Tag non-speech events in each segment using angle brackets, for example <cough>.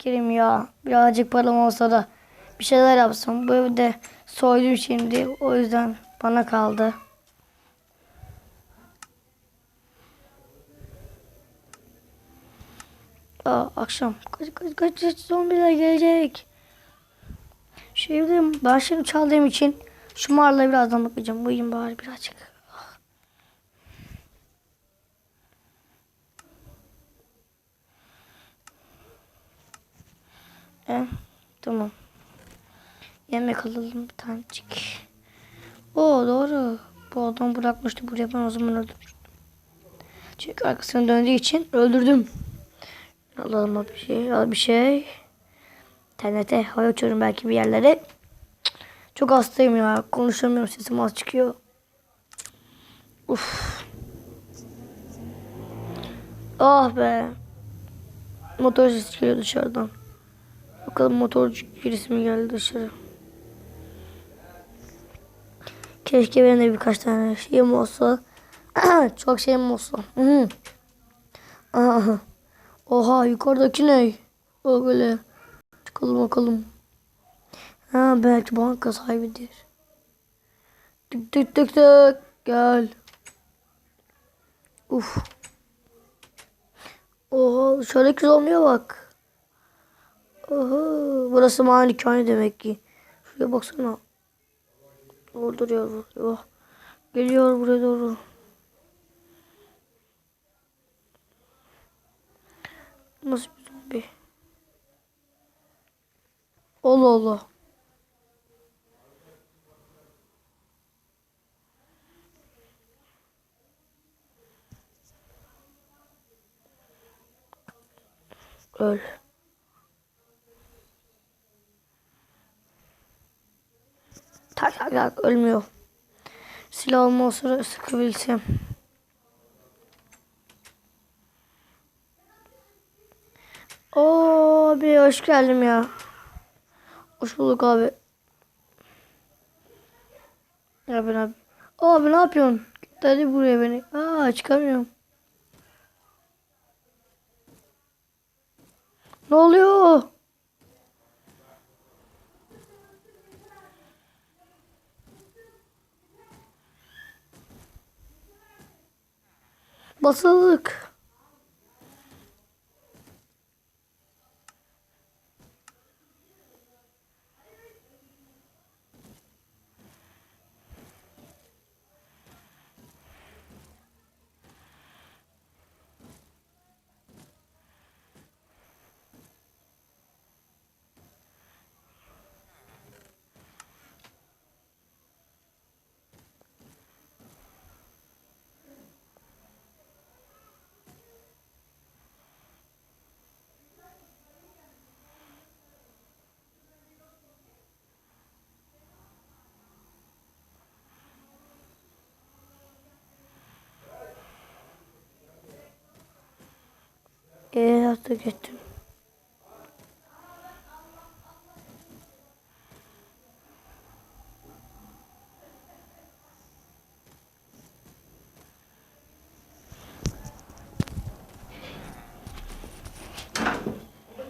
Kerim ya birazcık param olsa da bir şeyler yapsam. Bu evde soydum şimdi. O yüzden bana kaldı. Aa, akşam. Kaç kaç kaç kaç zombiler gelecek. Evde ben şimdi çaldığım için şu mağaraya birazdan bakacağım. Uyuyayım bari birazcık. E, tamam. Yemek alalım bir tanecik. Oo doğru. Bu adam bırakmıştı buraya ben o zaman öldürmüştüm. Çünkü arkasına döndüğü için öldürdüm. Alalım al bir şey, al bir şey. İnternete hava uçuyorum belki bir yerlere. Çok hastayım ya. Konuşamıyorum sesim az çıkıyor. Uf. Ah be. Motor sesi geliyor dışarıdan. Bakalım motorcu birisi mi geldi dışarı. Keşke benim de birkaç tane şeyim olsa. <clears throat> Çok şeyim olsa. Hı. Aha. Oha yukarıdaki ne? O böyle. Çıkalım bakalım. Ha belki banka sahibidir. Tık tık tık tık. Gel. Uf. Oha dışarıdaki zombiye bak. Oha burası malikane demek ki. Şuraya baksana. Dolduruyor. Oh. Geliyor buraya doğru. Nasıl bir zombi? Allah Allah. Öl. Tak ölmüyor. Silahımı o sıra sıkabilsem. Oo abi hoş geldin ya. Hoş bulduk abi. Ben abi. Abi ne yapıyorsun? Hadi buraya beni. Aa çıkamıyorum. Ne oluyor? Basıldık. Ee, artık gittim.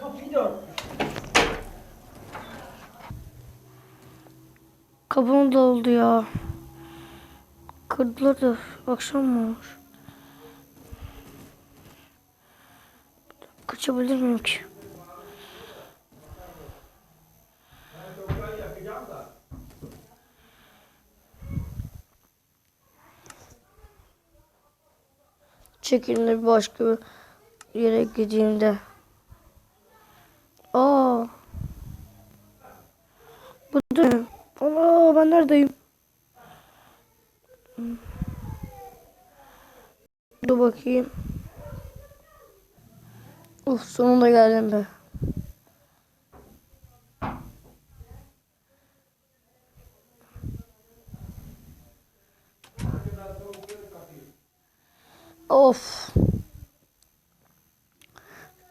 Kapıyı da örtmüş. Kapım da oldu ya. Kırdılar da akşam mı olmuş? Kaçabilir miyim ki? Bir başka bir yere gideyim de. Aa. Bu da? Aa ben neredeyim? Dur bakayım. Uf sonunda geldim be. Of.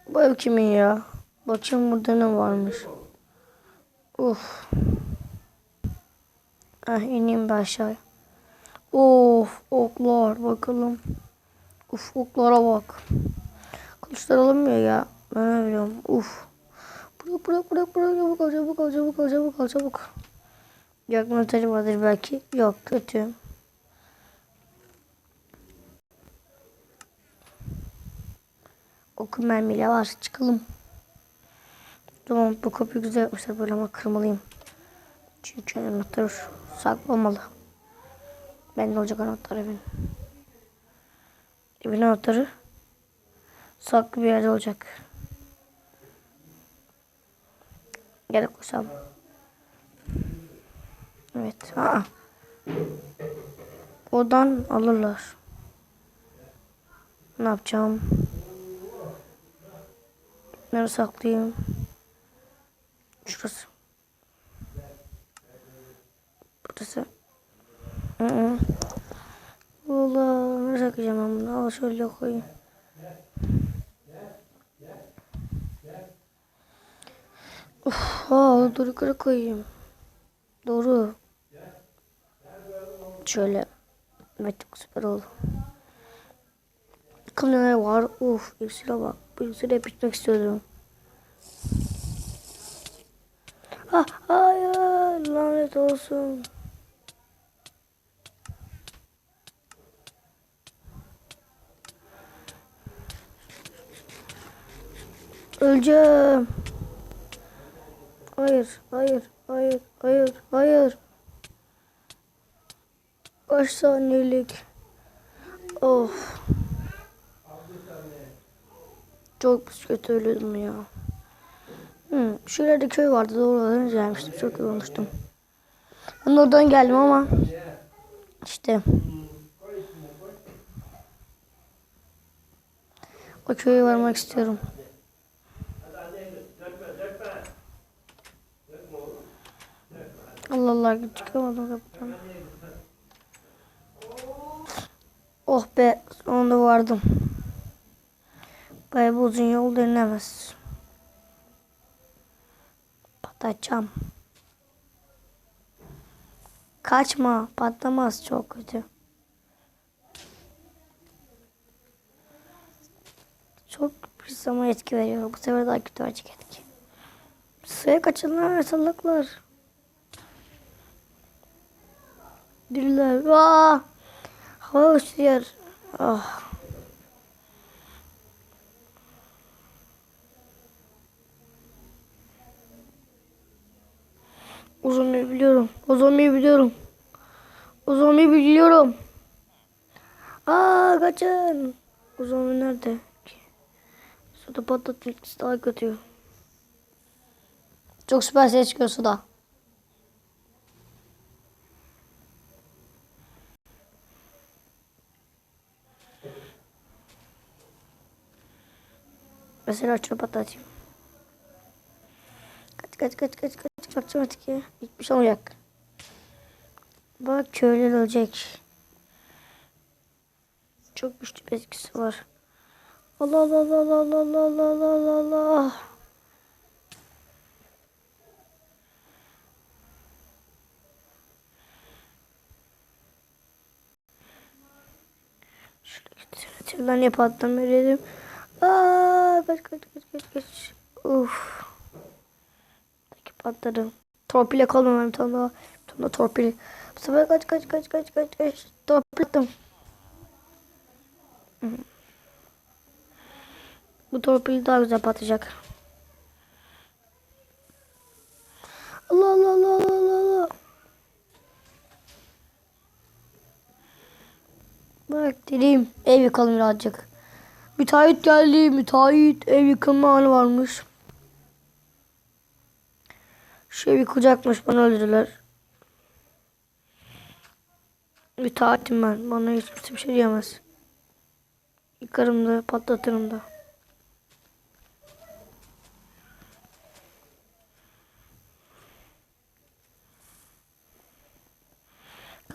Bu ev kimin ya? Bakayım burada ne varmış. Of. Ah ineyim ben aşağıya. Of oklar bakalım. Uf oklara bak. Kılıçlar alınmıyor ya. Ben biliyorum. Uf. Çabuk bırak bırak bırak çabuk ol çabuk ol çabuk ol çabuk ol çabuk. Yakma atarı vardır belki. Yok kötü. Oku mermiyle var. Çıkalım. Tamam bu kapıyı güzel yapmışlar böyle ama kırmalıyım. Çünkü anahtar saklı olmalı. Ben de olacak anahtar evin. Evin anahtarı saklı bir yerde olacak. Gerek koysam. Evet. Aa. Oradan alırlar. Ne yapacağım? Nereye saklayayım? Şurası. Burası. Hı hı. Valla nereye saklayacağım ben bunu? Al şöyle koyayım. Uf, aa, dur yukarı koyayım. Doğru. Şöyle. Evet çok süper oldu. Bakalım neler var. Uf iksire bak. Bu iksire bitmek istiyordum. Ah, hayır lanet olsun. Öleceğim. Hayır, hayır, hayır, hayır, hayır. Kaç saniyelik? Of. Çok kötü ölüyordum ya. Hı, şurada köy vardı doğru oradan gelmiştim. Çok yorulmuştum. Ben oradan geldim ama işte o köye varmak istiyorum. Allah Allah çıkamadım kapıdan. Oh be sonunda vardım. Bayağı uzun yol denilemez. Patlatacağım. Kaçma patlamaz çok kötü. Çok bir zaman etki veriyor. Bu sefer daha kötü verecek etki. Suya kaçanlar salaklar. Diller. Vaa! Hava uçuyor. Ah. O zombiyi biliyorum. O zombiyi biliyorum. O zombiyi biliyorum. Aa kaçın. O zombi nerede? Suda patlatmak daha kötü. Çok süper ses çıkıyor suda. Mesela şunu patlatayım. Kaç kaç kaç kaç kaç kaç artık ya. Hiçbir şey olmayacak. Bak köylüler ölecek. Çok güçlü bir etkisi var. Allah Allah Allah Allah Allah Allah Allah Allah Allah. Şöyle ben hep attım verelim. Aa, kaç kaç kaç kaç kaç. Uf. Peki patladım. Torpille kalmam bir tane daha. Bir tane daha torpil. Bu sefer kaç kaç kaç kaç kaç kaç. Torpil attım. Hı. Bu torpil daha güzel patlayacak. Allah Allah Allah Allah Allah Allah. Bak dedim ev yıkalım birazcık. Müteahhit geldi. Müteahhit ev yıkılma anı varmış. Şu ev yıkılacakmış. Bana öldürdüler. Müteahhitim ben. Bana hiç kimse bir şey diyemez. Yıkarım da patlatırım da.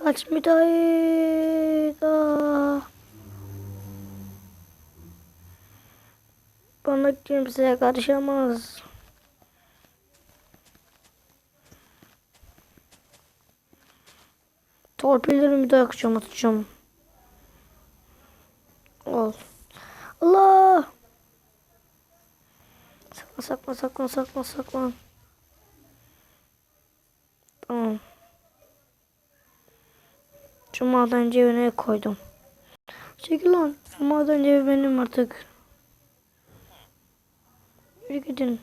Kaç müteahhit. Ah. Bana kimse karışamaz. Torpillerimi de yakacağım atacağım. Ol. Allah. Saklan saklan saklan saklan saklan. Tamam. Şu maden cebine koydum. Çekil lan. Şu maden cebi benim artık. Yürü gidin.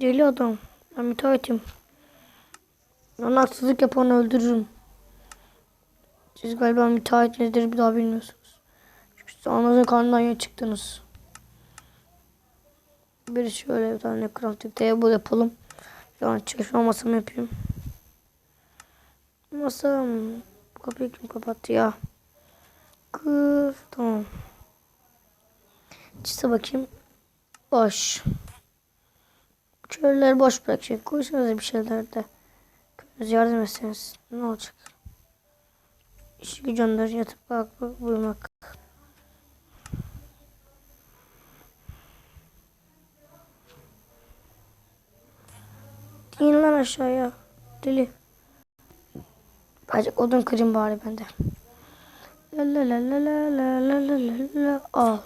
Deli adam. Ben müteahhitim. Ben haksızlık yapanı öldürürüm. Siz galiba müteahhit nedir bir daha bilmiyorsunuz. Çünkü siz ananızın karnından yeni çıktınız. Bir şöyle bir tane crafting table yapalım. Yani çalışma masamı yapayım. Masam. Kapıyı kim kapattı ya? Kız. Tamam. Çize bakayım. Boş. Köylüleri boş bırakacak. Koysanız bir şeyler de. Köyünüz yardım etseniz. Ne olacak? İşi gücü onların yatıp kalkıp uyumak. İn lan aşağıya. Deli. Azıcık odun kırayım bari ben de. La la la la la la la la la Al.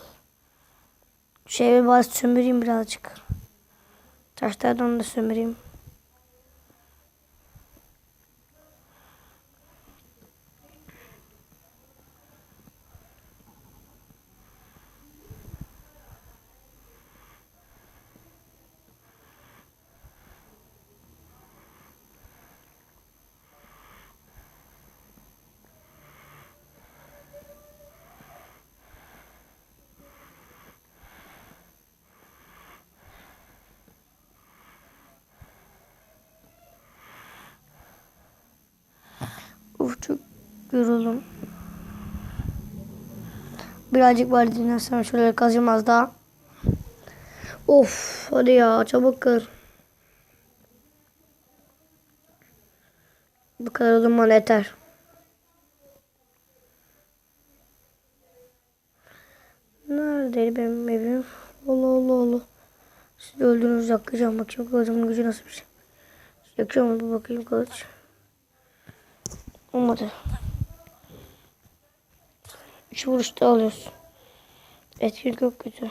Evi bari sömüreyim birazcık. Taşlardan da sömüreyim. Uf çok yoruldum. Birazcık var dinlensem şöyle kazacağım az daha. Of hadi ya çabuk kır. Bu kadar o zaman yeter. Nerede benim evim? Allah Allah Allah. Siz öldünüz yakacağım bakayım kılıcımın gücü nasıl bir şey. Yakıyor mu bakayım kılıç. Olmadı. Üç vuruşta alıyorsun. Etkin çok kötü.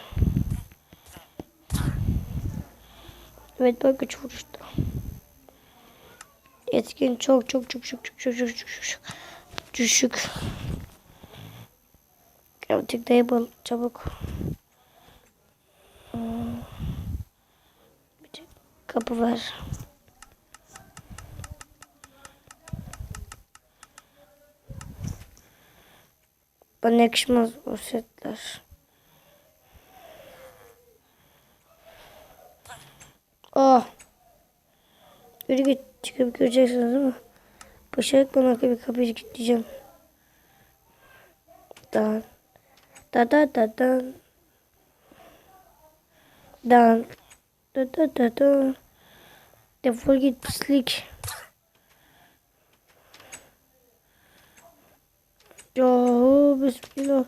Evet bak üç vuruşta. Etkin çok çok çok çok çok çok çok çok çok düşük. Crafting table çabuk. Hmm. Bir kapı ver. Bana yakışmaz o setler. Oh. Yürü git çıkıp göreceksiniz değil mi? Başarık bana bir kapıyı kilitleyeceğim. Dan. Da da da dan. Dan. Da da da da. Defol git pislik. Ya bismillah.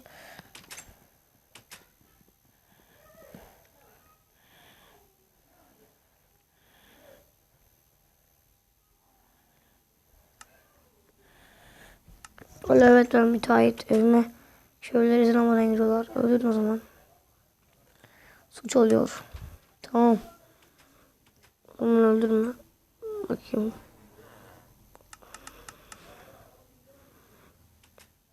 Öyle evet ben müteahhit evime şöyle izin almadan giriyorlar. Öldürün o zaman. Suç oluyor. Tamam. Onu öldürme. Bakayım.